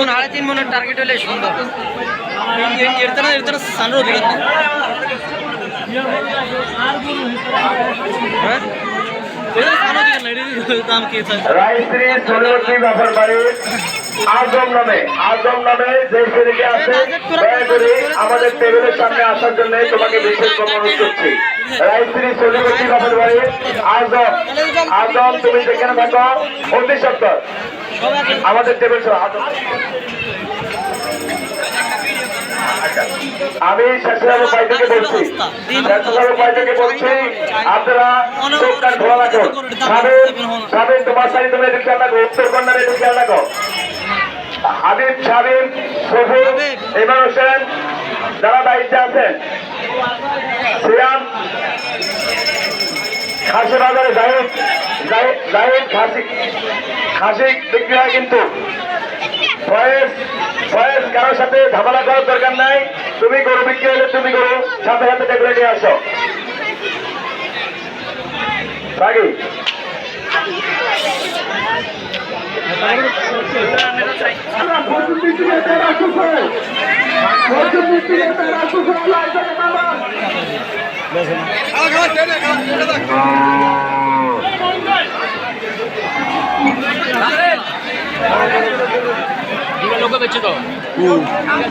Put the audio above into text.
ಮೂರು ನಾಳೆ ತಿನ್ ಮೂರು ಟಾರ್ಗೆಟ್ ಅಲ್ಲಿ ಎಷ್ಟು ಇರ್ತಾನ ಇರ್ತಾನ ಸಣ್ಣ ಬೀಳುತ್ತೆ ಸಣ್ಣ ನಡೀದು ತಾಮ್ আজম নামে আজম নামে যে ছেলেটি আছে, দয়া করে আমাদের টেবিলের সামনে আসার জন্য তোমাকে বিশেষ অনুরোধ করছি। রায়শ্রী চলবর্তী ব্যাপার বাড়ি, আজম আজম, তুমি যেখানে থাকো, অতি সত্তর। আমাদের টেবিল আজম। আমি শেষবাবু ভাই থেকে বলছি আপনারা তোমার সাইড তুমি খেয়াল রাখো, উত্তর কন্যার খেয়াল রাখো। হাবিব সাবিব সফুর ইমরান হোসেন যারা দায়িত্বে আছেন সিয়াম খাসি বাজারে জাহিদ জাহিদ জাহিদ খাসি খাসি বিক্রি হয় কিন্তু। ফয়েজ ফয়েজ কারোর সাথে ঝামেলা করার দরকার নাই। তুমি গরু বিক্রি হলে তুমি গরু সাথে সাথে টেবিলে নিয়ে আসো। রাগি লোক বেচে তো খারাপ